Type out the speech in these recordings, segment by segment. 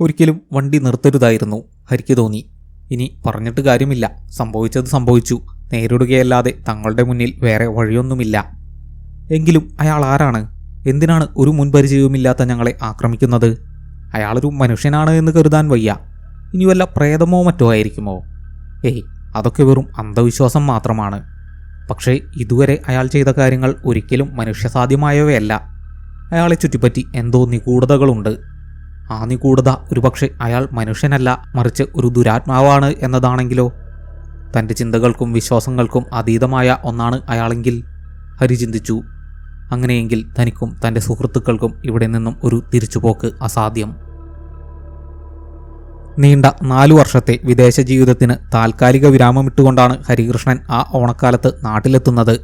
ഒരിക്കലും വണ്ടി നിർത്തരുതായിരുന്നു. ഹരിക്ക് തോന്നി. ഇനി പറഞ്ഞിട്ട് കാര്യമില്ല. സംഭവിച്ചത് സംഭവിച്ചു. നേരിടുകയല്ലാതെ തങ്ങളുടെ മുന്നിൽ വേറെ വഴിയൊന്നുമില്ല. എങ്കിലും അയാൾ ആരാണ്? എന്തിനാണ് ഒരു മുൻപരിചയവുമില്ലാത്ത ഞങ്ങളെ ആക്രമിക്കുന്നത്? അയാളൊരു മനുഷ്യനാണ് എന്ന് കരുതാൻ വയ്യ. ഇനി വല്ല പ്രേതമോ മറ്റോ ആയിരിക്കുമോ? ഏയ് അതൊക്കെ വെറും അന്ധവിശ്വാസം മാത്രമാണ്. പക്ഷേ ഇതുവരെ അയാൾ ചെയ്ത കാര്യങ്ങൾ ഒരിക്കലും മനുഷ്യസാധ്യമായവയല്ല. അയാളെ ചുറ്റിപ്പറ്റി എന്തോ നിഗൂഢതകളുണ്ട്. ആ നിഗൂഢത ഒരുപക്ഷെ അയാൾ മനുഷ്യനല്ല മറിച്ച് ഒരു ദുരാത്മാവാണ് എന്നതാണെങ്കിലോ? തന്റെ ചിന്തകൾക്കും വിശ്വാസങ്ങൾക്കും അതീതമായ ഒന്നാണ് അയാളെങ്കിൽ. ഹരി ചിന്തിച്ചു. അങ്ങനെയെങ്കിൽ തനിക്കും തന്റെ സുഹൃത്തുക്കൾക്കും ഇവിടെ നിന്നും ഒരു തിരിച്ചുപോക്ക് അസാധ്യം. നീണ്ട നാലു വർഷത്തെ വിദേശ ജീവിതത്തിന് താൽക്കാലിക വിരാമമിട്ടുകൊണ്ടാണ് ഹരികൃഷ്ണൻ ആ ഓണക്കാലത്ത് നാട്ടിലെത്തുന്നത്.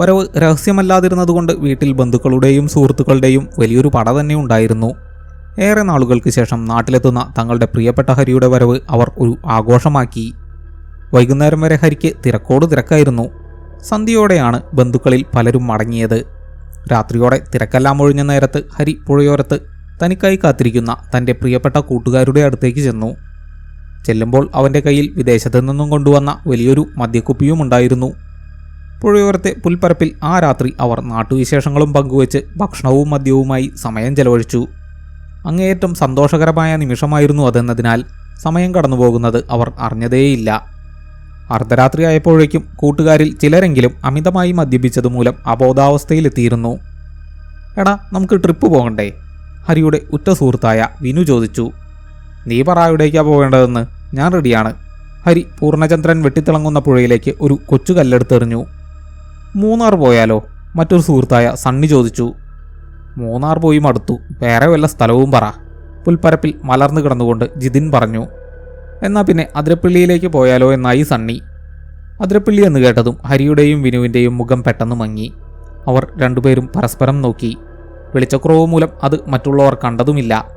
വരവ് രഹസ്യമല്ലാതിരുന്നതുകൊണ്ട് വീട്ടിൽ ബന്ധുക്കളുടെയും സുഹൃത്തുക്കളുടെയും വലിയൊരു പട തന്നെ ഉണ്ടായിരുന്നു. ഏറെ നാളുകൾക്ക് ശേഷം നാട്ടിലെത്തുന്ന തങ്ങളുടെ പ്രിയപ്പെട്ട ഹരിയുടെ വരവ് അവർ ഒരു ആഘോഷമാക്കി. വൈകുന്നേരം വരെ ഹരിക്ക് തിരക്കോട് തിരക്കായിരുന്നു. സന്ധ്യയോടെയാണ് ബന്ധുക്കളിൽ പലരും മടങ്ങിയത്. രാത്രിയോടെ തിരക്കെല്ലാം ഒഴിഞ്ഞ നേരത്ത് ഹരി പുഴയോരത്ത് തനിക്കായി കാത്തിരിക്കുന്ന തന്റെ പ്രിയപ്പെട്ട കൂട്ടുകാരുടെ അടുത്തേക്ക് ചെന്നു. ചെല്ലുമ്പോൾ അവന്റെ കയ്യിൽ വിദേശത്തു നിന്നും കൊണ്ടുവന്ന വലിയൊരു മദ്യക്കുപ്പിയും ഉണ്ടായിരുന്നു. പുഴയോരത്തെ പുൽപ്പരപ്പിൽ ആ രാത്രി അവർ നാട്ടുവിശേഷങ്ങളും പങ്കുവച്ച് ഭക്ഷണവും മദ്യവുമായി സമയം ചെലവഴിച്ചു. അങ്ങേയറ്റം സന്തോഷകരമായ നിമിഷമായിരുന്നു അതെന്നതിനാൽ സമയം കടന്നുപോകുന്നത് അവർ അറിഞ്ഞതേയില്ല. അർദ്ധരാത്രി ആയപ്പോഴേക്കും കൂട്ടുകാരിൽ ചിലരെങ്കിലും അമിതമായി മദ്യപിച്ചതുമൂലം അബോധാവസ്ഥയിലെത്തിയിരുന്നു. എടാ നമുക്ക് ട്രിപ്പ് പോകണ്ടേ? ഹരിയുടെ ഉറ്റ സുഹൃത്തായ വിനു ചോദിച്ചു. നീ പറ എവിടേക്കാ പോകേണ്ടതെന്ന്? ഞാൻ റെഡിയാണ്. ഹരി പൂർണചന്ദ്രൻ വെട്ടിത്തിളങ്ങുന്ന പുഴയിലേക്ക് ഒരു കൊച്ചു കല്ലെടുത്തെറിഞ്ഞു മൂന്നാർ പോയാലോ? മറ്റൊരു സുഹൃത്തായ സണ്ണി ചോദിച്ചു. മൂന്നാർ പോയി മടുത്തു. വേറെ വല്ല സ്ഥലവും പറ. പുൽപ്പരപ്പിൽ മലർന്നു കിടന്നുകൊണ്ട് ജിതിൻ പറഞ്ഞു എന്നാൽ പിന്നെ അതിരപ്പള്ളിയിലേക്ക് പോയാലോ എന്നായി സണ്ണി. അതിരപ്പള്ളി എന്ന് കേട്ടതും ഹരിയുടെയും വിനുവിന്റെയും മുഖം പെട്ടെന്ന് മങ്ങി. അവർ രണ്ടുപേരും പരസ്പരം നോക്കി. വെളിച്ചക്കുറവ് മൂലം അത് മറ്റുള്ളവർ കണ്ടതുമില്ല.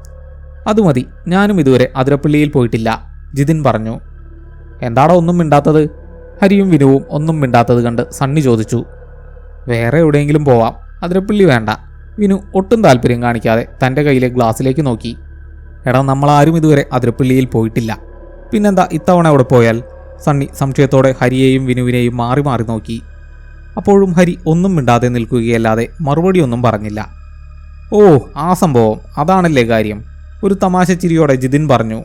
അത് മതി ഞാനും ഇതുവരെ അതിരപ്പള്ളിയിൽ പോയിട്ടില്ല ജിതിൻ പറഞ്ഞു. എന്താടാ ഒന്നും മിണ്ടാത്തത്? ഹരിയും വിനുവും ഒന്നും മിണ്ടാത്തത് കണ്ട് സണ്ണി ചോദിച്ചു. വേറെ എവിടെയെങ്കിലും പോവാം. അതിരപ്പള്ളി വേണ്ട. വിനു ഒട്ടും താല്പര്യം കാണിക്കാതെ തന്റെ കയ്യിലെ ഗ്ലാസ്സിലേക്ക് നോക്കി. എടാ നമ്മളാരും ഇതുവരെ അതിരപ്പള്ളിയിൽ പോയിട്ടില്ല. പിന്നെന്താ ഇത്തവണ അവിടെ പോയാൽ? സണ്ണി സംശയത്തോടെ ഹരിയെയും വിനുവിനെയും മാറി മാറി നോക്കി. അപ്പോഴും ഹരി ഒന്നും മിണ്ടാതെ നിൽക്കുകയല്ലാതെ മറുപടിയൊന്നും പറഞ്ഞില്ല. ഓ ആ സംഭവം അതാണല്ലേ കാര്യം. ഒരു തമാശ ചിരിയോടെ ജിതിൻ പറഞ്ഞു.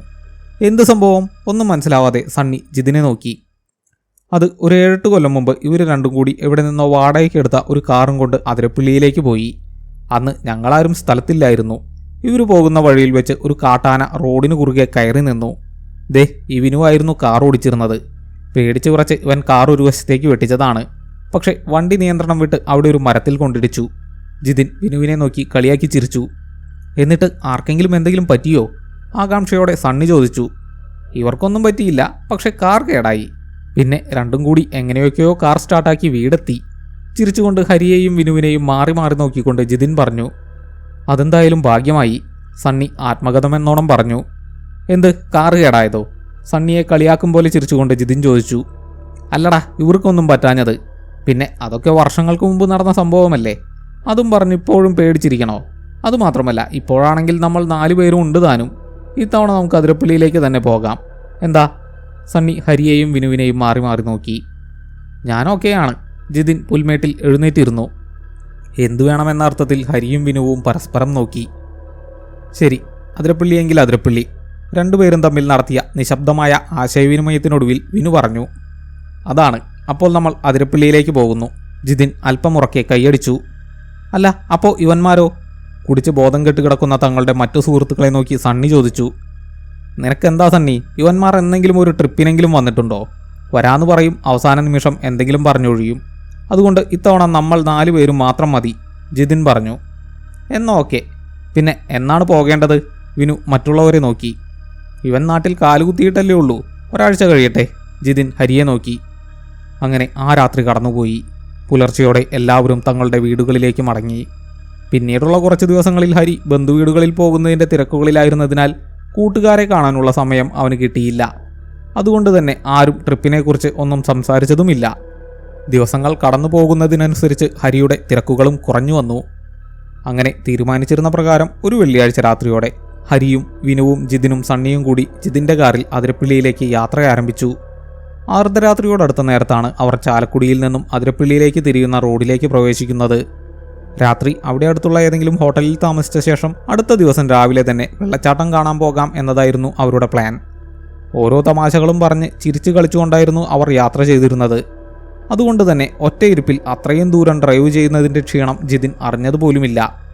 എന്ത് സംഭവം? ഒന്നും മനസ്സിലാവാതെ സണ്ണി ജിതിനെ നോക്കി. അത് ഒരു ഏഴെട്ട് കൊല്ലം മുമ്പ് ഇവർ രണ്ടും കൂടി എവിടെ നിന്നോ വാടകയ്ക്കെടുത്ത ഒരു കാറും കൊണ്ട് അതിരപ്പള്ളിയിലേക്ക് പോയി. അന്ന് ഞങ്ങളാരും സ്ഥലത്തില്ലായിരുന്നു. ഇവർ പോകുന്ന വഴിയിൽ വെച്ച് ഒരു കാട്ടാന റോഡിന് കുറുകെ കയറി നിന്നു. ദേ ഇവനുമായിരുന്നു കാർ ഓടിച്ചിരുന്നത്. പേടിച്ച് കുറച്ച് ഇവൻ കാർ ഒരു വശത്തേക്ക് വെട്ടിച്ചതാണ്. പക്ഷേ വണ്ടി നിയന്ത്രണം വിട്ട് അവിടെ ഒരു മരത്തിൽ കൊണ്ടിടിച്ചു. ജിതിൻ വിനുവിനെ നോക്കി കളിയാക്കി ചിരിച്ചു. എന്നിട്ട് ആർക്കെങ്കിലും എന്തെങ്കിലും പറ്റിയോ? ആകാംക്ഷയോടെ സണ്ണി ചോദിച്ചു. ഇവർക്കൊന്നും പറ്റിയില്ല പക്ഷെ കാർ കേടായി. പിന്നെ രണ്ടും കൂടി എങ്ങനെയൊക്കെയോ കാർ സ്റ്റാർട്ടാക്കി വീടെത്തി. ചിരിച്ചുകൊണ്ട് ഹരിയെയും വിനുവിനെയും മാറി മാറി നോക്കിക്കൊണ്ട് ജിതിൻ പറഞ്ഞു അതെന്തായാലും ഭാഗ്യമായി. സണ്ണി ആത്മകഥമെന്നോണം പറഞ്ഞു. എന്ത് കാറ് കേടായതോ? സണ്ണിയെ കളിയാക്കും പോലെ ചിരിച്ചുകൊണ്ട് ജിതിൻ ചോദിച്ചു അല്ലടാ ഇവർക്കൊന്നും പറ്റാഞ്ഞത്. പിന്നെ അതൊക്കെ വർഷങ്ങൾക്ക് മുമ്പ് നടന്ന സംഭവമല്ലേ? അതും പറഞ്ഞ് ഇപ്പോഴും പേടിച്ചിരിക്കണോ? അതുമാത്രമല്ല ഇപ്പോഴാണെങ്കിൽ നമ്മൾ നാലു പേരും ഉണ്ട് താനും. ഇത്തവണ നമുക്ക് അതിരപ്പള്ളിയിലേക്ക് തന്നെ പോകാം. എന്താ? സണ്ണി ഹരിയെയും വിനുവിനെയും മാറി മാറി നോക്കി. ഞാനൊക്കെയാണ്. ജിതിൻ പുൽമേട്ടിൽ എഴുന്നേറ്റിരുന്നു. എന്തു വേണമെന്ന അർത്ഥത്തിൽ ഹരിയും വിനുവും പരസ്പരം നോക്കി. ശരി അതിരപ്പള്ളിയെങ്കിൽ അതിരപ്പള്ളി. രണ്ടുപേരും തമ്മിൽ നടത്തിയ നിശബ്ദമായ ആശയവിനിമയത്തിനൊടുവിൽ വിനു പറഞ്ഞു അതാണ് അപ്പോൾ നമ്മൾ അതിരപ്പള്ളിയിലേക്ക് പോകുന്നു. ജിതിൻ അല്പമുറക്കെ കൈയടിച്ചു അല്ല അപ്പോൾ ഇവന്മാരോ? കുടിച്ച് ബോധം കെട്ട് കിടക്കുന്ന തങ്ങളുടെ മറ്റു സുഹൃത്തുക്കളെ നോക്കി സണ്ണി ചോദിച്ചു നിനക്കെന്താ സണ്ണി? ഇവന്മാർ എന്തെങ്കിലും ഒരു ട്രിപ്പിനെങ്കിലും വന്നിട്ടുണ്ടോ? വരാന്ന് പറയും അവസാന നിമിഷം എന്തെങ്കിലും പറഞ്ഞൊഴിയും. അതുകൊണ്ട് ഇത്തവണ നമ്മൾ നാലു പേരും മാത്രം മതി ജിതിൻ പറഞ്ഞു. എന്നാ ഓക്കെ. പിന്നെ എന്നാണ് പോകേണ്ടത്? വിനു മറ്റുള്ളവരെ നോക്കി. ഇവൻ നാട്ടിൽ കാലുകുത്തിയിട്ടല്ലേ ഉള്ളൂ. ഒരാഴ്ച കഴിയട്ടെ ജിതിൻ ഹരിയെ നോക്കി. അങ്ങനെ ആ രാത്രി കടന്നുപോയി. പുലർച്ചയോടെ എല്ലാവരും തങ്ങളുടെ വീടുകളിലേക്ക് മടങ്ങി. പിന്നീടുള്ള കുറച്ച് ദിവസങ്ങളിൽ ഹരി ബന്ധുവീടുകളിൽ പോകുന്നതിന്റെ തിരക്കുകളിലായിരുന്നതിനാൽ കൂട്ടുകാരെ കാണാനുള്ള സമയം അവന് കിട്ടിയില്ല. അതുകൊണ്ട് തന്നെ ആരും ട്രിപ്പിനെക്കുറിച്ച് ഒന്നും സംസാരിച്ചതുമില്ല. ദിവസങ്ങൾ കടന്നു പോകുന്നതിനനുസരിച്ച് ഹരിയുടെ തിരക്കുകളും കുറഞ്ഞു വന്നു. അങ്ങനെ തീരുമാനിച്ചിരുന്ന പ്രകാരം ഒരു വെള്ളിയാഴ്ച രാത്രിയോടെ ഹരിയും വിനുവും ജിതിനും സണ്ണിയും കൂടി ജിതിന്റെ കാറിൽ അതിരപ്പിള്ളിയിലേക്ക് യാത്ര ആരംഭിച്ചു. അർദ്ധരാത്രിയോടടുത്ത നേരത്താണ് അവർ ചാലക്കുടിയിൽ നിന്നും അതിരപ്പിള്ളിയിലേക്ക് തിരിയുന്ന റോഡിലേക്ക് പ്രവേശിക്കുന്നത്. രാത്രി അവിടെ അടുത്തുള്ള ഏതെങ്കിലും ഹോട്ടലിൽ താമസിച്ച ശേഷം അടുത്ത ദിവസം രാവിലെ തന്നെ വെള്ളച്ചാട്ടം കാണാൻ പോകാം എന്നതായിരുന്നു അവരുടെ പ്ലാൻ. ഓരോ തമാശകളും പറഞ്ഞ് ചിരിച്ചു കളിച്ചുകൊണ്ടായിരുന്നു അവർ യാത്ര ചെയ്തിരുന്നത്. അതുകൊണ്ട് തന്നെ ഒറ്റയിരുപ്പിൽ അത്രയും ദൂരം ഡ്രൈവ് ചെയ്യുന്നതിന്റെ ക്ഷീണം ജിതിൻ അറിഞ്ഞതുപോലുമില്ല.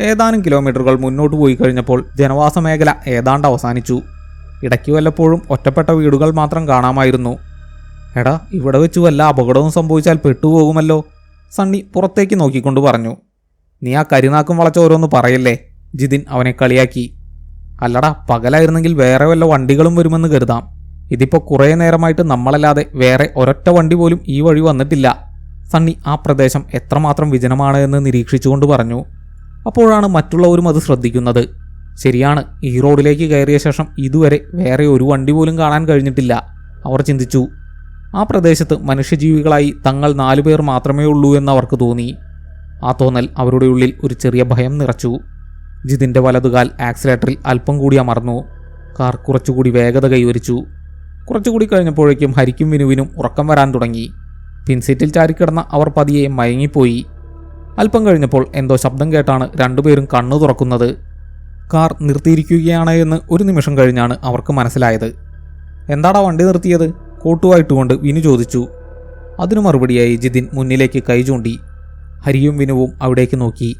ഏതാനും കിലോമീറ്ററുകൾ മുന്നോട്ട് പോയി കഴിഞ്ഞപ്പോൾ ജനവാസ മേഖല ഏതാണ്ട് അവസാനിച്ചു. ഇടയ്ക്ക് വല്ലപ്പോഴും ഒറ്റപ്പെട്ട വീടുകൾ മാത്രം കാണാമായിരുന്നു. എടാ ഇവിടെ വെച്ച് വല്ല അപകടവും സംഭവിച്ചാൽ പെട്ടുപോകുമല്ലോ സണ്ണി പുറത്തേക്ക് നോക്കിക്കൊണ്ട് പറഞ്ഞു. നീ ആ കരിനാക്കും വളച്ച ഓരോന്ന് പറയല്ലേ? ജിതിൻ അവനെ കളിയാക്കി. അല്ലടാ പകലായിരുന്നെങ്കിൽ വേറെ വല്ല വണ്ടികളും വരുമെന്ന് കരുതാം. ഇതിപ്പോൾ കുറേ നേരമായിട്ട് നമ്മളല്ലാതെ വേറെ ഒരൊറ്റ വണ്ടി പോലും ഈ വഴി വന്നിട്ടില്ല. സണ്ണി ആ പ്രദേശം എത്രമാത്രം വിജനമാണ് എന്ന് നിരീക്ഷിച്ചുകൊണ്ട് പറഞ്ഞു. അപ്പോഴാണ് മറ്റുള്ളവരും അത് ശ്രദ്ധിക്കുന്നത്. ശരിയാണ് ഈ റോഡിലേക്ക് കയറിയ ശേഷം ഇതുവരെ വേറെ ഒരു വണ്ടി പോലും കാണാൻ കഴിഞ്ഞിട്ടില്ല. അവർ ചിന്തിച്ചു ആ പ്രദേശത്ത് മനുഷ്യജീവികളായി തങ്ങൾ നാലുപേർ മാത്രമേ ഉള്ളൂ എന്ന് അവർക്ക് തോന്നി. ആ തോന്നൽ അവരുടെ ഉള്ളിൽ ഒരു ചെറിയ ഭയം നിറച്ചു. ജിതിന്റെ വലതുകാൽ ആക്സിലേറ്ററിൽ അല്പം കൂടി അമർന്നു. കാർ കുറച്ചുകൂടി വേഗത കൈവരിച്ചു. കുറച്ചുകൂടി കഴിഞ്ഞപ്പോഴേക്കും ഹരിക്കും വിനുവിനും ഉറക്കം വരാൻ തുടങ്ങി. പിൻസീറ്റിൽ ചാരിക്കിടന്ന അവർ പതിയെ മയങ്ങിപ്പോയി. അല്പം കഴിഞ്ഞപ്പോൾ എന്തോ ശബ്ദം കേട്ടാണ് രണ്ടുപേരും കണ്ണു തുറക്കുന്നത്. കാർ നിർത്തിയിരിക്കുകയാണ് എന്ന് ഒരു നിമിഷം കഴിഞ്ഞാണ് അവർക്ക് മനസ്സിലായത്. എന്താടാ വണ്ടി നിർത്തിയത്? കോട്ടുവായിട്ടുകൊണ്ട് വിനു ചോദിച്ചു. അതിനു മറുപടിയായി ജിതിൻ മുന്നിലേക്ക് കൈ ചൂണ്ടി. ഹരിയും വിനുവും അവിടേക്ക് നോക്കി.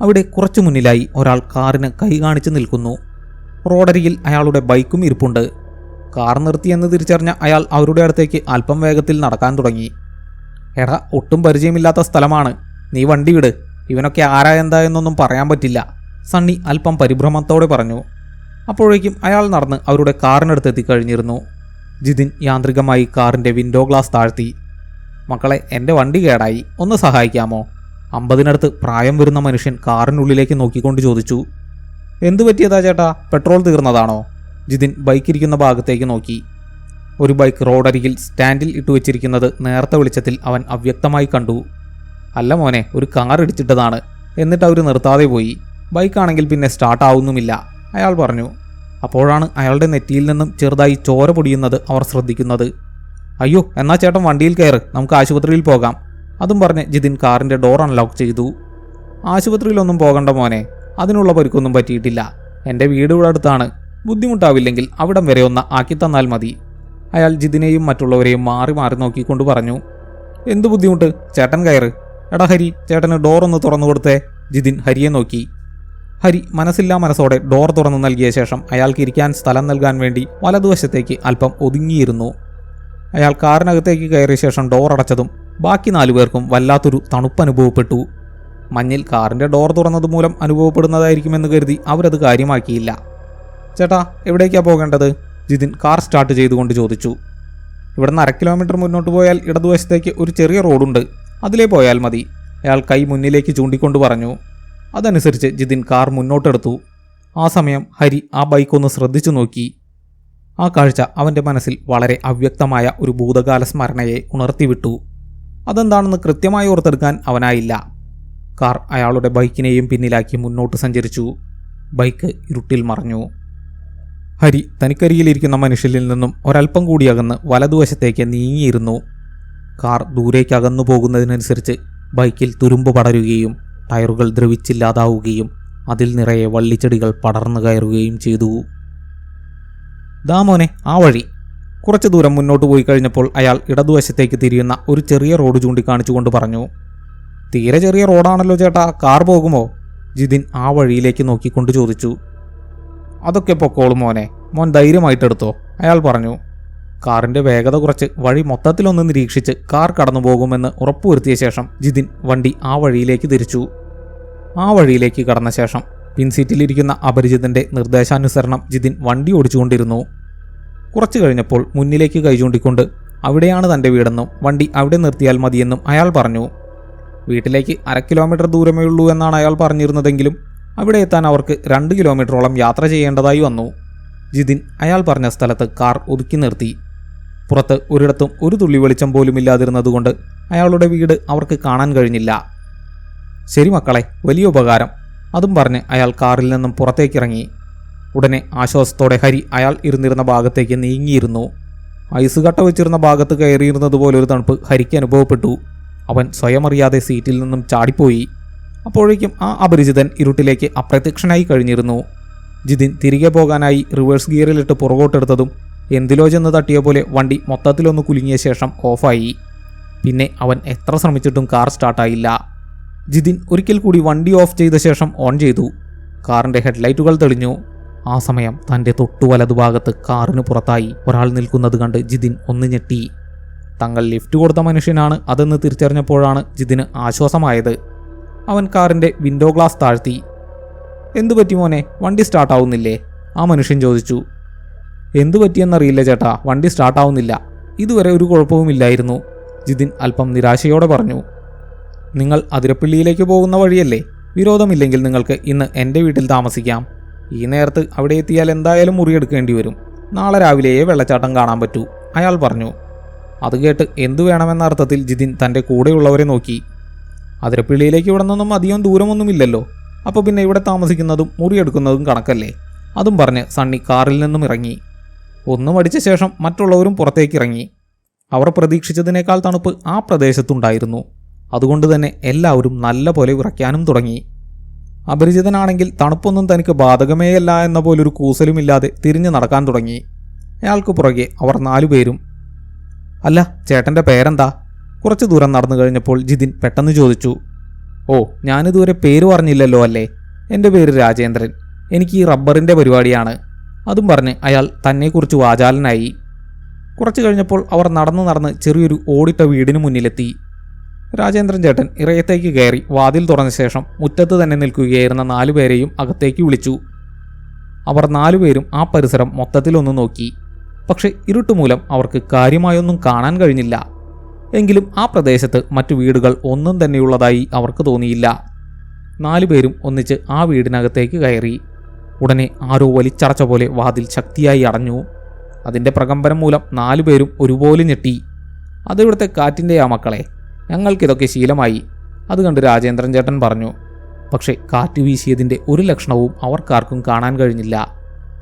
അവിടെ കുറച്ചു മുന്നിലായി ഒരാൾ കാറിന് കൈ കാണിച്ച് നിൽക്കുന്നു. റോഡരികിൽ അയാളുടെ ബൈക്കും ഇരിപ്പുണ്ട്. കാർ നിർത്തിയെന്ന് തിരിച്ചറിഞ്ഞ അയാൾ അവരുടെ അടുത്തേക്ക് അല്പം വേഗത്തിൽ നടക്കാൻ തുടങ്ങി. എടാ ഒട്ടും പരിചയമില്ലാത്ത സ്ഥലമാണ്. നീ വണ്ടി വിട്. ഇവനൊക്കെ ആരാ എന്താ എന്നൊന്നും പറയാൻ പറ്റില്ല. സണ്ണി അല്പം പരിഭ്രമത്തോടെ പറഞ്ഞു. അപ്പോഴേക്കും അയാൾ നടന്ന് അവരുടെ കാറിനടുത്ത് എത്തിക്കഴിഞ്ഞിരുന്നു ജിതിൻ യാന്ത്രികമായി കാറിന്റെ വിൻഡോ ഗ്ലാസ് താഴ്ത്തി. മക്കളെ എന്റെ വണ്ടി കേടായി. ഒന്ന് സഹായിക്കാമോ? അമ്പതിനടുത്ത് പ്രായം വരുന്ന മനുഷ്യൻ കാറിനുള്ളിലേക്ക് നോക്കിക്കൊണ്ട് ചോദിച്ചു. എന്തു പറ്റിയതാ ചേട്ടാ? പെട്രോൾ തീർന്നതാണോ? ജിതിൻ ബൈക്കിരിക്കുന്ന ഭാഗത്തേക്ക് നോക്കി. ഒരു ബൈക്ക് റോഡരികിൽ സ്റ്റാൻഡിൽ ഇട്ടു വെച്ചിരിക്കുന്നത് നേർത്ത വെളിച്ചത്തിൽ അവൻ അവ്യക്തമായി കണ്ടു. അല്ല മോനെ ഒരു കാർ ഇടിച്ചിട്ടതാണ്. എന്നിട്ട് അവർ നിർത്താതെ പോയി. ബൈക്കാണെങ്കിൽ പിന്നെ സ്റ്റാർട്ട് ആവുന്നുമില്ല അയാൾ പറഞ്ഞു. അപ്പോഴാണ് അയാളുടെ നെറ്റിയിൽ നിന്നും ചെറുതായി ചോര പൊടിയുന്നത് അവർ ശ്രദ്ധിക്കുന്നത്. അയ്യോ എന്നാ ചേട്ടൻ വണ്ടിയിൽ കയറ് നമുക്ക് ആശുപത്രിയിൽ പോകാം. അതും പറഞ്ഞ് ജിതിൻ കാറിന്റെ ഡോർ അൺലോക്ക് ചെയ്തു. ആശുപത്രിയിലൊന്നും പോകണ്ട മോനെ അതിനുള്ള പരിക്കൊന്നും പറ്റിയിട്ടില്ല. എന്റെ വീട് ഇവിടെ അടുത്താണ്. ബുദ്ധിമുട്ടാവില്ലെങ്കിൽ അവിടം വരെ ഒന്ന് ആക്കി തന്നാൽ മതി. അയാൾ ജിതിനെയും മറ്റുള്ളവരെയും മാറി മാറി നോക്കിക്കൊണ്ട് പറഞ്ഞു എന്ത് ബുദ്ധിമുട്ട്? ചേട്ടൻ കയറ്. എടാ ഹരി ചേട്ടന് ഡോറൊന്ന് തുറന്നു കൊടുത്തേ. ജിതിൻ ഹരിയെ നോക്കി. ഹരി മനസ്സില്ലാ മനസ്സോടെ ഡോർ തുറന്നു നൽകിയ ശേഷം അയാൾക്ക് ഇരിക്കാൻ സ്ഥലം നൽകാൻ വേണ്ടി വലതുവശത്തേക്ക് അല്പം ഒതുങ്ങിയിരുന്നു. അയാൾ കാറിനകത്തേക്ക് കയറിയ ശേഷം ഡോർ അടച്ചതും ബാക്കി നാലുപേർക്കും വല്ലാത്തൊരു തണുപ്പ് അനുഭവപ്പെട്ടു. മഞ്ഞിൽ കാറിന്റെ ഡോർ തുറന്നത് മൂലം അനുഭവപ്പെടുന്നതായിരിക്കുമെന്ന് കരുതി അവരത് കാര്യമാക്കിയില്ല. ചേട്ടാ എവിടേക്കാണ് പോകേണ്ടത്? ജിതിൻ കാർ സ്റ്റാർട്ട് ചെയ്തുകൊണ്ട് ചോദിച്ചു. ഇവിടുന്ന് അര കിലോമീറ്റർ മുന്നോട്ട് പോയാൽ ഇടതുവശത്തേക്ക് ഒരു ചെറിയ റോഡുണ്ട്. അതിലേ പോയാൽ മതി. അയാൾ കൈ മുന്നിലേക്ക് ചൂണ്ടിക്കൊണ്ട് പറഞ്ഞു. അതനുസരിച്ച് ജിതിൻ കാർ മുന്നോട്ടെടുത്തു. ആ സമയം ഹരി ആ ബൈക്കൊന്ന് ശ്രദ്ധിച്ചു നോക്കി. ആ കാഴ്ച അവന്റെ മനസ്സിൽ വളരെ അവ്യക്തമായ ഒരു ഭൂതകാല സ്മരണയെ ഉണർത്തിവിട്ടു. അതെന്താണെന്ന് കൃത്യമായി ഓർത്തെടുക്കാൻ അവനായില്ല. കാർ അയാളുടെ ബൈക്കിനെയും പിന്നിലാക്കി മുന്നോട്ട് സഞ്ചരിച്ചു. ബൈക്ക് ഇരുട്ടിൽ മറഞ്ഞു. ഹരി തനിക്കരികിലിരിക്കുന്ന മനുഷ്യരിൽ നിന്നും ഒരൽപ്പം കൂടി അകന്ന് വലതുവശത്തേക്ക് നീങ്ങിയിരുന്നു. കാർ ദൂരേക്ക് അകന്നു പോകുന്നതിനനുസരിച്ച് ബൈക്കിൽ തുരുമ്പ് പടരുകയും ടയറുകൾ ദ്രവിച്ചില്ലാതാവുകയും അതിൽ നിറയെ വള്ളിച്ചെടികൾ പടർന്നു കയറുകയും ചെയ്തു. ദാമോനെ ആ വഴി. കുറച്ചു ദൂരം മുന്നോട്ട് പോയി കഴിഞ്ഞപ്പോൾ അയാൾ ഇടതുവശത്തേക്ക് തിരിയുന്ന ഒരു ചെറിയ റോഡ് ചൂണ്ടിക്കാണിച്ചുകൊണ്ട് പറഞ്ഞു തീരെ ചെറിയ റോഡാണല്ലോ ചേട്ടാ കാർ പോകുമോ? ജിതിൻ ആ വഴിയിലേക്ക് നോക്കിക്കൊണ്ട് ചോദിച്ചു. അതൊക്കെ പൊക്കോളും മോനെ. മോൻ ധൈര്യമായിട്ടെടുത്തോ. അയാൾ പറഞ്ഞു കാറിന്റെ വേഗത കുറച്ച് വഴി മൊത്തത്തിലൊന്ന് നിരീക്ഷിച്ച് കാർ കടന്നു പോകുമെന്ന് ഉറപ്പുവരുത്തിയ ശേഷം ജിതിൻ വണ്ടി ആ വഴിയിലേക്ക് തിരിച്ചു. ആ വഴിയിലേക്ക് കടന്ന ശേഷം പിൻസീറ്റിലിരിക്കുന്ന അപരിചിതന്റെ നിർദ്ദേശാനുസരണം ജിതിൻ വണ്ടി ഓടിച്ചുകൊണ്ടിരുന്നു. കുറച്ചു കഴിഞ്ഞപ്പോൾ മുന്നിലേക്ക് കൈ ചൂണ്ടിക്കൊണ്ട് അവിടെയാണ് തന്റെ വീടെന്നും വണ്ടി അവിടെ നിർത്തിയാൽ മതിയെന്നും അയാൾ പറഞ്ഞു. വീട്ടിലേക്ക് അര കിലോമീറ്റർ ദൂരമേ ഉള്ളൂ എന്നാണ് അയാൾ പറഞ്ഞിരുന്നതെങ്കിലും അവിടെ എത്താൻ അവർക്ക് രണ്ട് കിലോമീറ്ററോളം യാത്ര ചെയ്യേണ്ടതായി വന്നു. ജിതിൻ അയാൾ പറഞ്ഞ സ്ഥലത്ത് കാർ ഒതുക്കി നിർത്തി. പുറത്ത് ഒരിടത്തും ഒരു തുള്ളി വെളിച്ചം പോലും ഇല്ലാതിരുന്നതുകൊണ്ട് അയാളുടെ വീട് അവർക്ക് കാണാൻ കഴിഞ്ഞില്ല. ശരി മക്കളെ വലിയ ഉപകാരം അതും പറഞ്ഞ് അയാൾ കാറിൽ നിന്നും പുറത്തേക്കിറങ്ങി. ഉടനെ ആശ്വാസത്തോടെ ഹരി അയാൾ ഇരുന്നിരുന്ന ഭാഗത്തേക്ക് നീങ്ങിയിരുന്നു. ഐസ് കട്ട വെച്ചിരുന്ന ഭാഗത്ത് കയറിയിരുന്നതുപോലൊരു തണുപ്പ് ഹരിക്ക് അനുഭവപ്പെട്ടു. അവൻ സ്വയമറിയാതെ സീറ്റിൽ നിന്നും ചാടിപ്പോയി. അപ്പോഴേക്കും ആ അപരിചിതൻ ഇരുട്ടിലേക്ക് അപ്രത്യക്ഷനായി കഴിഞ്ഞിരുന്നു. ജിതിൻ തിരികെ പോകാനായി റിവേഴ്സ് ഗിയറിലിട്ട് പുറകോട്ടെടുത്തതും എന്തിലോ ചെന്ന് തട്ടിയ പോലെ വണ്ടി മൊത്തത്തിലൊന്ന് കുലുങ്ങിയ ശേഷം ഓഫായി. പിന്നെ അവൻ എത്ര ശ്രമിച്ചിട്ടും കാർ സ്റ്റാർട്ടായില്ല. ജിതിൻ ഒരിക്കൽ കൂടി വണ്ടി ഓഫ് ചെയ്ത ശേഷം ഓൺ ചെയ്തു. കാറിന്റെ ഹെഡ്ലൈറ്റുകൾ തെളിഞ്ഞു. ആ സമയം തന്റെ തൊട്ടു വലതുഭാഗത്ത് കാറിന് പുറത്തായി ഒരാൾ നിൽക്കുന്നത് കണ്ട് ജിതിൻ ഒന്ന് ഞെട്ടി. തങ്ങൾ ലിഫ്റ്റ് കൊടുത്ത മനുഷ്യനാണ് അതെന്ന് തിരിച്ചറിഞ്ഞപ്പോഴാണ് ജിതിന് ആശ്വാസമായത്. അവൻ കാറിന്റെ വിൻഡോ ഗ്ലാസ് താഴ്ത്തി. എന്തു പറ്റി മോനെ? വണ്ടി സ്റ്റാർട്ടാവുന്നില്ലേ ആ മനുഷ്യൻ ചോദിച്ചു. എന്തു പറ്റിയെന്നറിയില്ല ചേട്ടാ വണ്ടി സ്റ്റാർട്ടാവുന്നില്ല ഇതുവരെ ഒരു കുഴപ്പവുമില്ലായിരുന്നു ജിതിൻ അല്പം നിരാശയോടെ പറഞ്ഞു. നിങ്ങൾ അതിരപ്പള്ളിയിലേക്ക് പോകുന്ന വഴിയല്ലേ? വിരോധമില്ലെങ്കിൽ നിങ്ങൾക്ക് ഇന്ന് എന്റെ വീട്ടിൽ താമസിക്കാം. ഈ നേരത്ത് അവിടെ എത്തിയാൽ എന്തായാലും മുറിയെടുക്കേണ്ടി വരും. നാളെ രാവിലെയേ വെള്ളച്ചാട്ടം കാണാൻ പറ്റൂ അയാൾ പറഞ്ഞു. അത് കേട്ട് എന്തു വേണമെന്ന അർത്ഥത്തിൽ ജിതിൻ തന്റെ കൂടെയുള്ളവരെ നോക്കി. അതിരപ്പള്ളിയിലേക്ക് ഇവിടെ നിന്നും അധികം ദൂരമൊന്നുമില്ലല്ലോ. അപ്പോൾ പിന്നെ ഇവിടെ താമസിക്കുന്നതും മുറിയെടുക്കുന്നതും കണക്കല്ലേ. അതും പറഞ്ഞ് സണ്ണി കാറിൽ നിന്നും ഇറങ്ങി. ഒന്നും അടിച്ച ശേഷം മറ്റുള്ളവരും പുറത്തേക്ക് ഇറങ്ങി. അവർ പ്രതീക്ഷിച്ചതിനേക്കാൾ തണുപ്പ് ആ പ്രദേശത്തുണ്ടായിരുന്നു. അതുകൊണ്ട് തന്നെ എല്ലാവരും നല്ല പോലെ വിറയ്ക്കാനും തുടങ്ങി. അപരിചിതനാണെങ്കിൽ തണുപ്പൊന്നും തനിക്ക് ബാധകമേയല്ല എന്ന പോലൊരു കൂസലുമില്ലാതെ തിരിഞ്ഞു നടക്കാൻ തുടങ്ങി. അയാൾക്ക് പുറകെ അവർ നാലുപേരും. അല്ല ചേട്ടന്റെ പേരെന്താ? കുറച്ച് ദൂരം നടന്നു കഴിഞ്ഞപ്പോൾ ജിതിൻ പെട്ടെന്ന് ചോദിച്ചു ഓ ഞാനിതുവരെ പേര് പറഞ്ഞില്ലല്ലോ അല്ലേ? എന്റെ പേര് രാജേന്ദ്രൻ. എനിക്ക് ഈ റബ്ബറിന്റെ പരിപാടിയാണ്. അതും പറഞ്ഞ് അയാൾ തന്നെക്കുറിച്ച് വാചാലനായി. കുറച്ച് കഴിഞ്ഞപ്പോൾ അവർ നടന്നു നടന്ന് ചെറിയൊരു ഓടിട്ട വീടിന് മുന്നിലെത്തി. രാജേന്ദ്രൻ ചേട്ടൻ ഇറയത്തേക്ക് കയറി വാതിൽ തുറന്ന ശേഷം മുറ്റത്ത് തന്നെ നിൽക്കുകയായിരുന്ന നാലുപേരെയും അകത്തേക്ക് വിളിച്ചു. അവർ നാലുപേരും ആ പരിസരം മൊത്തത്തിലൊന്ന് നോക്കി. പക്ഷെ ഇരുട്ടുമൂലം അവർക്ക് കാര്യമായൊന്നും കാണാൻ കഴിഞ്ഞില്ല. എങ്കിലും ആ പ്രദേശത്ത് മറ്റു വീടുകൾ ഒന്നും തന്നെയുള്ളതായി അവർക്ക് തോന്നിയില്ല. നാലുപേരും ഒന്നിച്ച് ആ വീടിനകത്തേക്ക് കയറി. ഉടനെ ആരോ വലിച്ചടച്ച പോലെ വാതിൽ ശക്തിയായി അടഞ്ഞു. അതിന്റെ പ്രകമ്പനം മൂലം നാലുപേരും ഒരുപോലെ ഞെട്ടി. അതിവിടുത്തെ കാറ്റിന്റെയാ മക്കളെ? ഞങ്ങൾക്കിതൊക്കെ ശീലമായി അത് കണ്ട് രാജേന്ദ്രൻ ചേട്ടൻ പറഞ്ഞു. പക്ഷേ കാറ്റ് വീശിയതിന്റെ ഒരു ലക്ഷണവും അവർക്കാർക്കും കാണാൻ കഴിഞ്ഞില്ല.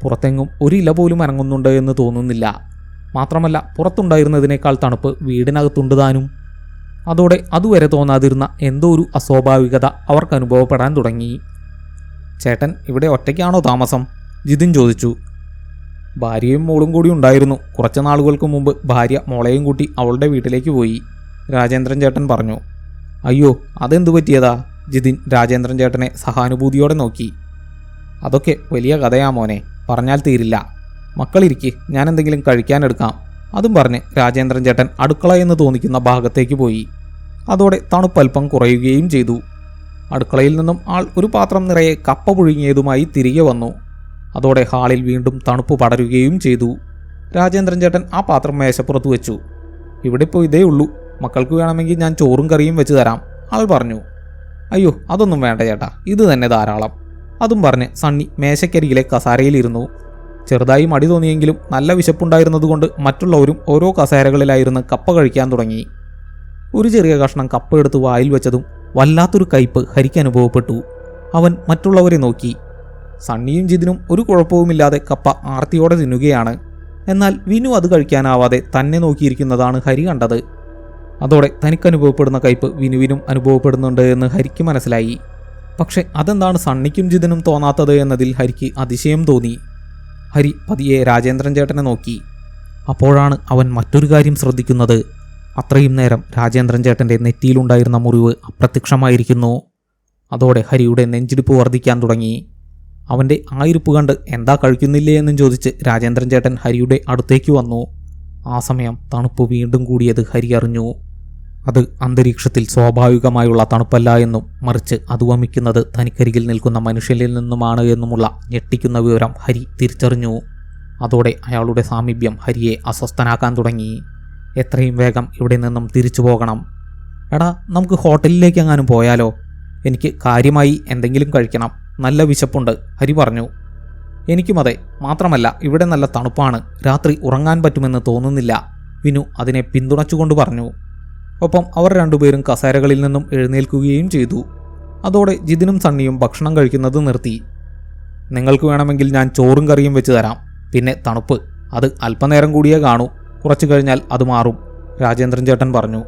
പുറത്തെങ്ങും ഒരില പോലും അനങ്ങുന്നുണ്ട് എന്ന് തോന്നുന്നില്ല. മാത്രമല്ല പുറത്തുണ്ടായിരുന്നതിനേക്കാൾ തണുപ്പ് വീടിനകത്തുണ്ട് താനും അതോടെ അതുവരെ തോന്നാതിരുന്ന എന്തോ ഒരു അസ്വാഭാവികത അവർക്ക് അനുഭവപ്പെടാൻ തുടങ്ങി. ചേട്ടൻ ഇവിടെ ഒറ്റയ്ക്കാണോ താമസം? ജിതിൻ ചോദിച്ചു. ഭാര്യയും മോളും കൂടി ഉണ്ടായിരുന്നു. കുറച്ച് നാളുകൾക്ക് മുമ്പ് ഭാര്യ മോളെയും കൂട്ടി അവളുടെ വീട്ടിലേക്ക് പോയി. രാജേന്ദ്രൻ ചേട്ടൻ പറഞ്ഞു അയ്യോ അതെന്തു പറ്റിയതാ? ജിതിൻ രാജേന്ദ്രൻ ചേട്ടനെ സഹാനുഭൂതിയോടെ നോക്കി. അതൊക്കെ വലിയ കഥയാ മോനെ പറഞ്ഞാൽ തീരില്ല. മക്കളിരിക്ക് ഞാൻ എന്തെങ്കിലും കഴിക്കാനെടുക്കാം. അതും പറഞ്ഞ് രാജേന്ദ്രൻ ചേട്ടൻ അടുക്കള എന്ന് തോന്നിക്കുന്ന ഭാഗത്തേക്ക് പോയി. അതോടെ തണുപ്പൽപ്പം കുറയുകയും ചെയ്തു. അടുക്കളയിൽ നിന്നും ആൾ ഒരു പാത്രം നിറയെ കപ്പ പുഴുങ്ങിയതുമായി തിരികെ വന്നു. അതോടെ ഹാളിൽ വീണ്ടും തണുപ്പ് പടരുകയും ചെയ്തു. രാജേന്ദ്രൻ ചേട്ടൻ ആ പാത്രം മേശപ്പുറത്ത് വെച്ചു. ഇവിടെ ഇപ്പോൾ ഇതേ ഉള്ളൂ. മക്കൾക്ക് വേണമെങ്കിൽ ഞാൻ ചോറും കറിയും വെച്ച് തരാം ആൾ പറഞ്ഞു. അയ്യോ അതൊന്നും വേണ്ട ചേട്ടാ. ഇത് തന്നെ ധാരാളം. അതും പറഞ്ഞ് സണ്ണി മേശക്കരികിലെ കസാരയിലിരുന്നു ചെറുതായി മടി തോന്നിയെങ്കിലും നല്ല വിശപ്പുണ്ടായിരുന്നതുകൊണ്ട് മറ്റുള്ളവരും ഓരോ കസേരകളിലായിരുന്ന് കപ്പ കഴിക്കാൻ തുടങ്ങി. ഒരു ചെറിയ കഷ്ണം കപ്പ എടുത്ത് വായിൽ വെച്ചതും വല്ലാത്തൊരു കയ്പ് ഹരിക്ക് അനുഭവപ്പെട്ടു. അവൻ മറ്റുള്ളവരെ നോക്കി. സണ്ണിയും ജിതിനും ഒരു കുഴപ്പവുമില്ലാതെ കപ്പ ആർത്തിയോടെ തിന്നുകയാണ്. എന്നാൽ വിനു അത് കഴിക്കാനാവാതെ തന്നെ നോക്കിയിരിക്കുന്നതാണ് ഹരി കണ്ടത്. അതോടെ തനിക്ക് അനുഭവപ്പെടുന്ന കയ്പ് വിനുവിനും അനുഭവപ്പെടുന്നുണ്ട് എന്ന് ഹരിക്ക് മനസ്സിലായി. പക്ഷെ അതെന്താണ് സണ്ണിക്കും ജിതിനും തോന്നാത്തത് എന്നതിൽ ഹരിക്ക് അതിശയം തോന്നി. ഹരി പതിയെ രാജേന്ദ്രൻ ചേട്ടനെ നോക്കി. അപ്പോഴാണ് അവൻ മറ്റൊരു കാര്യം ശ്രദ്ധിക്കുന്നത്. അത്രയും നേരം രാജേന്ദ്രൻ ചേട്ടന്റെ നെറ്റിയിലുണ്ടായിരുന്ന മുറിവ് അപ്രത്യക്ഷമായിരിക്കുന്നു. അതോടെ ഹരിയുടെ നെഞ്ചിടിപ്പ് വർദ്ധിക്കാൻ തുടങ്ങി. അവന്റെ ആയിരിപ്പ് കണ്ട് എന്താ കഴിക്കുന്നില്ലേ എന്നും ചോദിച്ച് രാജേന്ദ്രൻ ചേട്ടൻ ഹരിയുടെ അടുത്തേക്ക് വന്നു. ആ സമയം തണുപ്പ് വീണ്ടും കൂടിയത് ഹരി അറിഞ്ഞു. അത് അന്തരീക്ഷത്തിൽ സ്വാഭാവികമായുള്ള തണുപ്പല്ല എന്നും മറിച്ച് അത് വമിക്കുന്നത് തനിക്കരികിൽ നിൽക്കുന്ന മനുഷ്യനിൽ നിന്നുമാണ് എന്നുമുള്ള ഞെട്ടിക്കുന്ന വിവരം ഹരി തിരിച്ചറിഞ്ഞു. അതോടെ അയാളുടെ സാമീപ്യം ഹരിയെ അസ്വസ്ഥനാക്കാൻ തുടങ്ങി. എത്രയും വേഗം ഇവിടെ നിന്നും തിരിച്ചു പോകണം. എടാ നമുക്ക് ഹോട്ടലിലേക്ക് എങ്ങാനും പോയാലോ? എനിക്ക് കാര്യമായി എന്തെങ്കിലും കഴിക്കണം. നല്ല വിശപ്പുണ്ട് ഹരി പറഞ്ഞു. എനിക്കും അതെ. മാത്രമല്ല ഇവിടെ നല്ല തണുപ്പാണ്. രാത്രി ഉറങ്ങാൻ പറ്റുമെന്ന് തോന്നുന്നില്ല. വിനു അതിനെ പിന്തുണച്ചുകൊണ്ട് പറഞ്ഞു. ഒപ്പം അവർ രണ്ടുപേരും കസേരകളിൽ നിന്നും എഴുന്നേൽക്കുകയും ചെയ്തു. അതോടെ ജിതിനും സണ്ണിയും ഭക്ഷണം കഴിക്കുന്നത് നിർത്തി. നിങ്ങൾക്ക് വേണമെങ്കിൽ ഞാൻ ചോറും കറിയും വെച്ച് തരാം. പിന്നെ തണുപ്പ്. അത് അല്പനേരം കൂടിയേ കാണൂ. കുറച്ചു കഴിഞ്ഞാൽ അത് മാറും രാജേന്ദ്രൻ ചേട്ടൻ പറഞ്ഞു.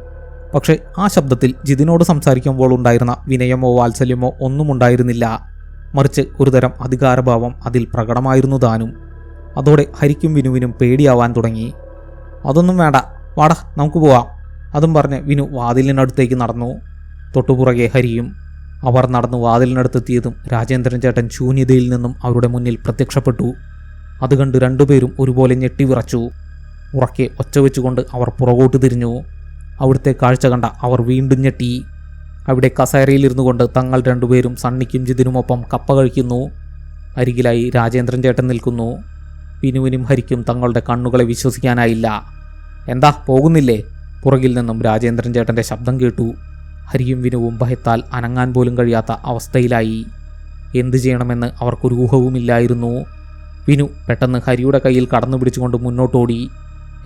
പക്ഷേ ആ ശബ്ദത്തിൽ ജിതിനോട് സംസാരിക്കുമ്പോൾ ഉണ്ടായിരുന്ന വിനയമോ വാത്സല്യമോ ഒന്നും ഉണ്ടായിരുന്നില്ല. മറിച്ച് ഒരുതരം അധികാരഭാവം അതിൽ പ്രകടമായിരുന്നു താനും. അതോടെ ഹരിക്കും വിനുവിനും പേടിയാവാൻ തുടങ്ങി. അതൊന്നും വേണ്ട. വാടാ നമുക്ക് പോവാം. അതും പറഞ്ഞ് വിനു വാതിലിനടുത്തേക്ക് നടന്നു. തൊട്ടുപുറകെ ഹരിയും അവർ നടന്നു വാതിലിനടുത്തെത്തിയതും രാജേന്ദ്രൻ ചേട്ടൻ ശൂന്യതയിൽ നിന്നും അവരുടെ മുന്നിൽ പ്രത്യക്ഷപ്പെട്ടു. അത് കണ്ട് രണ്ടുപേരും ഒരുപോലെ ഞെട്ടിവിറച്ചു ഉറക്കെ ഒച്ച വെച്ചുകൊണ്ട് അവർ പുറകോട്ട് തിരിഞ്ഞു. അവിടുത്തെ കാഴ്ച കണ്ട അവർ വീണ്ടും ഞെട്ടി. അവിടെ കസേരയിലിരുന്നു കൊണ്ട് തങ്ങൾ രണ്ടുപേരും സണ്ണിക്കും ജിതിനുമൊപ്പം കപ്പ കഴിക്കുന്നു. അരികിലായി രാജേന്ദ്രൻ ചേട്ടൻ നിൽക്കുന്നു. വിനുവിനും ഹരിക്കും തങ്ങളുടെ കണ്ണുകളെ വിശ്വസിക്കാനായില്ല. എന്താ പോകുന്നില്ലേ? പുറകിൽ നിന്നും രാജേന്ദ്രൻ ചേട്ടന്റെ ശബ്ദം കേട്ടു. ഹരിയും വിനുവും ഭയത്താൽ അനങ്ങാൻ പോലും കഴിയാത്ത അവസ്ഥയിലായി. എന്തു ചെയ്യണമെന്ന് അവർക്കൊരു ഊഹവുമില്ലായിരുന്നു. വിനു പെട്ടെന്ന് ഹരിയുടെ കയ്യിൽ കടന്നു പിടിച്ചുകൊണ്ട് മുന്നോട്ടോടി.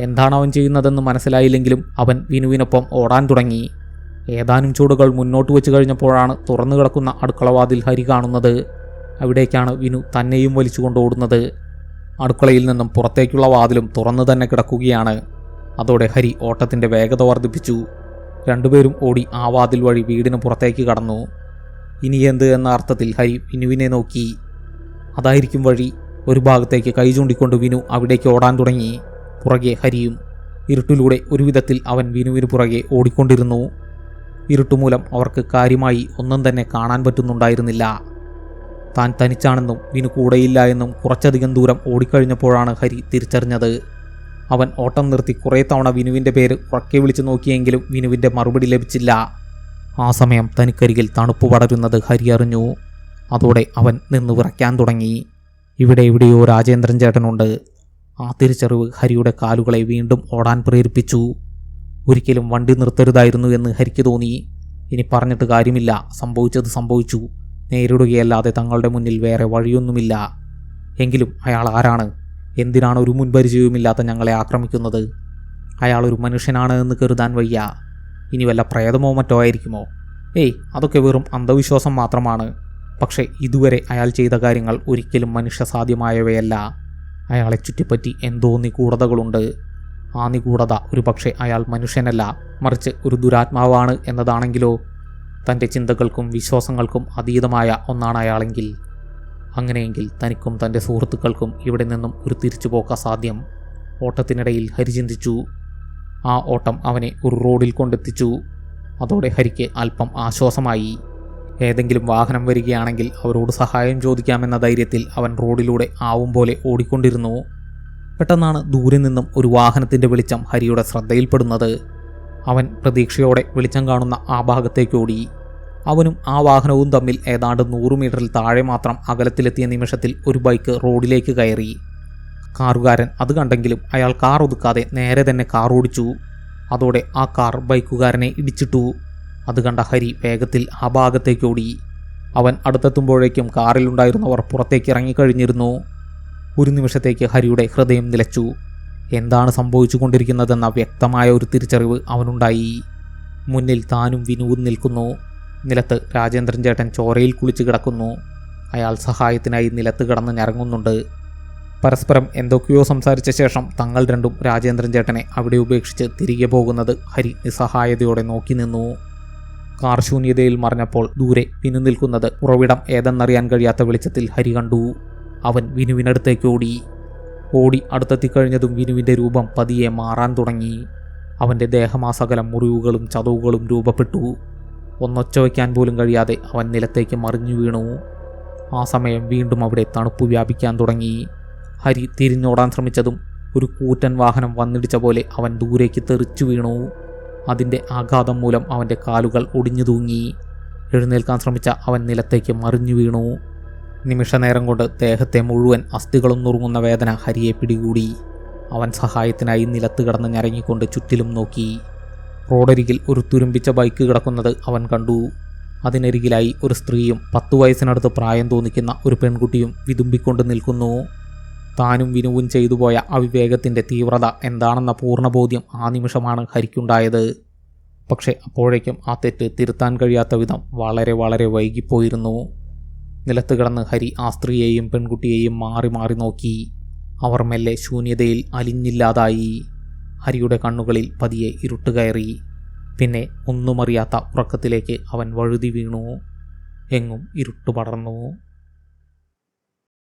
എന്താണ് അവൻ ചെയ്യുന്നതെന്ന് മനസ്സിലായില്ലെങ്കിലും അവൻ വിനുവിനൊപ്പം ഓടാൻ തുടങ്ങി. ഏതാനും ചൂടുകൾ മുന്നോട്ട് വെച്ച് കഴിഞ്ഞപ്പോഴാണ് തുറന്നു കിടക്കുന്ന അടുക്കളവാതിൽ ഹരി കാണുന്നത്. അവിടേക്കാണ് വിനു തന്നെയും വലിച്ചുകൊണ്ട് ഓടുന്നത്. അടുക്കളയിൽ നിന്നും പുറത്തേക്കുള്ള വാതിലും തുറന്നു തന്നെ കിടക്കുകയാണ്. അതോടെ ഹരി ഓട്ടത്തിന്റെ വേഗത വർദ്ധിപ്പിച്ചു. രണ്ടുപേരും ഓടി ആ വാതിൽ വഴി വീടിന് പുറത്തേക്ക് കടന്നു. ഇനി എന്ത് എന്ന അർത്ഥത്തിൽ ഹരി വിനുവിനെ നോക്കി. അതായിരിക്കും വഴി. ഒരു ഭാഗത്തേക്ക് കൈ ചൂണ്ടിക്കൊണ്ട് വിനു അവിടേക്ക് ഓടാൻ തുടങ്ങി. പുറകെ ഹരിയും ഇരുട്ടിലൂടെ ഒരു വിധത്തിൽ അവൻ വിനുവിന് പുറകെ ഓടിക്കൊണ്ടിരുന്നു. ഇരുട്ടുമൂലം അവർക്ക് കാര്യമായി ഒന്നും തന്നെ കാണാൻ പറ്റുന്നുണ്ടായിരുന്നില്ല. താൻ തനിച്ചാണെന്നും വിനു കൂടെയില്ല എന്നും കുറച്ചധികം ദൂരം ഓടിക്കഴിഞ്ഞപ്പോഴാണ് ഹരി തിരിച്ചറിഞ്ഞത്. അവൻ ഓട്ടം നിർത്തി കുറേ തവണ വിനുവിന്റെ പേര് ഉറക്കെ വിളിച്ചു നോക്കിയെങ്കിലും വിനുവിന്റെ മറുപടി ലഭിച്ചില്ല. ആ സമയം തനിക്കരികിൽ തണുപ്പ് പടരുന്നത് ഹരി അറിഞ്ഞു. അതോടെ അവൻ നിന്ന് വിറയ്ക്കാൻ തുടങ്ങി. ഇവിടെ എവിടെയോ രാജേന്ദ്രൻ ചേട്ടനുണ്ട്. ആ തിരിച്ചറിവ് ഹരിയുടെ കാലുകളെ വീണ്ടും ഓടാൻ പ്രേരിപ്പിച്ചു. ഒരിക്കലും വണ്ടി നിർത്തരുതായിരുന്നു എന്ന് ഹരിക്ക് തോന്നി. ഇനി പറഞ്ഞിട്ട് കാര്യമില്ല. സംഭവിച്ചത് സംഭവിച്ചു. നേരിടുകയല്ലാതെ തങ്ങളുടെ മുന്നിൽ വേറെ വഴിയൊന്നുമില്ല. എങ്കിലും അയാൾ ആരാണ്? എന്തിനാണ് ഒരു മുൻപരിചയവുമില്ലാത്ത ഞങ്ങളെ ആക്രമിക്കുന്നത്? അയാൾ ഒരു മനുഷ്യനാണ് എന്ന് കരുതാൻ വയ്യ. ഇനി വല്ല പ്രേതമോ മറ്റോ ആയിരിക്കുമോ? ഏയ് അതൊക്കെ വെറും അന്ധവിശ്വാസം മാത്രമാണ്. പക്ഷേ ഇതുവരെ അയാൾ ചെയ്ത കാര്യങ്ങൾ ഒരിക്കലും മനുഷ്യസാധ്യമായവയല്ല. അയാളെ ചുറ്റിപ്പറ്റി എന്തോ നിഗൂഢതകളുണ്ട്. ആ നിഗൂഢത ഒരു പക്ഷേ അയാൾ മനുഷ്യനല്ല മറിച്ച് ഒരു ദുരാത്മാവാണ് എന്നതാണെങ്കിലോ? തന്റെ ചിന്തകൾക്കും വിശ്വാസങ്ങൾക്കും അതീതമായ ഒന്നാണ് അയാളെങ്കിൽ. അങ്ങനെയെങ്കിൽ തനിക്കും തന്റെ സുഹൃത്തുക്കൾക്കും ഇവിടെ നിന്നും ഒരു തിരിച്ചു പോക്ക സാധ്യം. ഓട്ടത്തിനിടയിൽ ഹരി ചിന്തിച്ചു. ആ ഓട്ടം അവനെ ഒരു റോഡിൽ കൊണ്ടെത്തിച്ചു. അതോടെ ഹരിക്ക് അല്പം ആശ്വാസമായി. ഏതെങ്കിലും വാഹനം വരികയാണെങ്കിൽ അവരോട് സഹായം ചോദിക്കാമെന്ന ധൈര്യത്തിൽ അവൻ റോഡിലൂടെ ആവും പോലെ ഓടിക്കൊണ്ടിരുന്നു. പെട്ടെന്നാണ് ദൂരെ നിന്നും ഒരു വാഹനത്തിന്റെ വെളിച്ചം ഹരിയുടെ ശ്രദ്ധയിൽപ്പെടുന്നത്. അവൻ പ്രതീക്ഷയോടെ വെളിച്ചം കാണുന്ന ആ ഭാഗത്തേക്ക് ഓടി. അവനും ആ വാഹനവും തമ്മിൽ ഏതാണ്ട് നൂറ് മീറ്ററിൽ താഴെ മാത്രം അകലത്തിലെത്തിയ നിമിഷത്തിൽ ഒരു ബൈക്ക് റോഡിലേക്ക് കയറി. കാറുകാരൻ അത് കണ്ടെങ്കിലും അയാൾ കാർ ഒതുക്കാതെ നേരെ തന്നെ കാർ ഓടിച്ചു. അതോടെ ആ കാർ ബൈക്കുകാരനെ ഇടിച്ചിട്ടു. അത് കണ്ട ഹരി വേഗത്തിൽ ആ ഭാഗത്തേക്ക് ഓടി. അവൻ അടുത്തെത്തുമ്പോഴേക്കും കാറിലുണ്ടായിരുന്നവർ പുറത്തേക്ക് ഇറങ്ങിക്കഴിഞ്ഞിരുന്നു. ഒരു നിമിഷത്തേക്ക് ഹരിയുടെ ഹൃദയം നിലച്ചു. എന്താണ് സംഭവിച്ചു കൊണ്ടിരിക്കുന്നതെന്ന വ്യക്തമായ ഒരു തിരിച്ചറിവ് അവനുണ്ടായി. മുന്നിൽ താനും വിനുവും നിൽക്കുന്നു. നിലത്ത് രാജേന്ദ്രൻ ചേട്ടൻ ചോരയിൽ കുളിച്ച് കിടക്കുന്നു. അയാൾ സഹായത്തിനായി നിലത്ത് കിടന്ന് ഞരങ്ങുന്നുണ്ട്. പരസ്പരം എന്തൊക്കെയോ സംസാരിച്ച ശേഷം തങ്ങൾ രണ്ടും രാജേന്ദ്രൻ ചേട്ടനെ അവിടെ ഉപേക്ഷിച്ച് തിരികെ പോകുന്നത് ഹരി നിസ്സഹായതയോടെ നോക്കി നിന്നു. കാർ ശൂന്യതയിൽ മറിഞ്ഞപ്പോൾ ദൂരെ വിനു നിൽക്കുന്നത് ഉറവിടം ഏതെന്നറിയാൻ കഴിയാത്ത വെളിച്ചത്തിൽ ഹരി കണ്ടു. അവൻ വിനുവിനടുത്തേക്ക് ഓടി. ഓടി അടുത്തെത്തിക്കഴിഞ്ഞതും വിനുവിന്റെ രൂപം പതിയെ മാറാൻ തുടങ്ങി. അവന്റെ ദേഹമാസകലം മുറിവുകളും ചതവുകളും രൂപപ്പെട്ടു. ഒന്നൊച്ച വയ്ക്കാൻ പോലും കഴിയാതെ അവൻ നിലത്തേക്ക് മറിഞ്ഞു വീണു. ആ സമയം വീണ്ടും അവിടെ തണുപ്പ് വ്യാപിക്കാൻ തുടങ്ങി. ഹരി തിരിഞ്ഞോടാൻ ശ്രമിച്ചതും ഒരു കൂറ്റൻ വാഹനം വന്നിടിച്ച പോലെ അവൻ ദൂരേക്ക് തെറിച്ചു വീണു. അതിന്റെ ആഘാതം മൂലം അവന്റെ കാലുകൾ ഒടിഞ്ഞു തൂങ്ങി. എഴുന്നേൽക്കാൻ ശ്രമിച്ച അവൻ നിലത്തേക്ക് മറിഞ്ഞു വീണു. നിമിഷനേരം കൊണ്ട് ദേഹത്തെ മുഴുവൻ അസ്ഥികളും നുറുങ്ങുന്ന വേദന ഹരിയെ പിടികൂടി. അവൻ സഹായത്തിനായി നിലത്ത് കിടന്ന് ഞരങ്ങിക്കൊണ്ട് ചുറ്റിലും നോക്കി. റോഡരികിൽ ഒരു തുരുമ്പിച്ച ബൈക്ക് കിടക്കുന്നത് അവൻ കണ്ടു. അതിനരികിലായി ഒരു സ്ത്രീയും പത്തു വയസ്സിനടുത്ത് പ്രായം തോന്നിക്കുന്ന ഒരു പെൺകുട്ടിയും വിതുമ്പിക്കൊണ്ട് നിൽക്കുന്നു. താനും വിനുവും ചെയ്തുപോയ അവിവേകത്തിന്റെ തീവ്രത എന്താണെന്ന പൂർണബോധ്യം ആ നിമിഷമാണ് ഹരിക്കുണ്ടായത്. പക്ഷെ അപ്പോഴേക്കും ആ തെറ്റ് തിരുത്താൻ കഴിയാത്ത വിധം വളരെ വളരെ വൈകിപ്പോയിരുന്നു. നിലത്ത് കിടന്ന് ഹരി ആ സ്ത്രീയെയും പെൺകുട്ടിയെയും മാറി മാറി നോക്കി. അവർ മെല്ലെ ശൂന്യതയിൽ അലിഞ്ഞില്ലാതായി. ഹരിയുടെ കണ്ണുകളിൽ പതിയെ ഇരുട്ട് കയറി. പിന്നെ ഒന്നുമറിയാത്ത ഉറക്കത്തിലേക്ക് അവൻ വഴുതി വീണു. എങ്ങും ഇരുട്ട് പടർന്നു.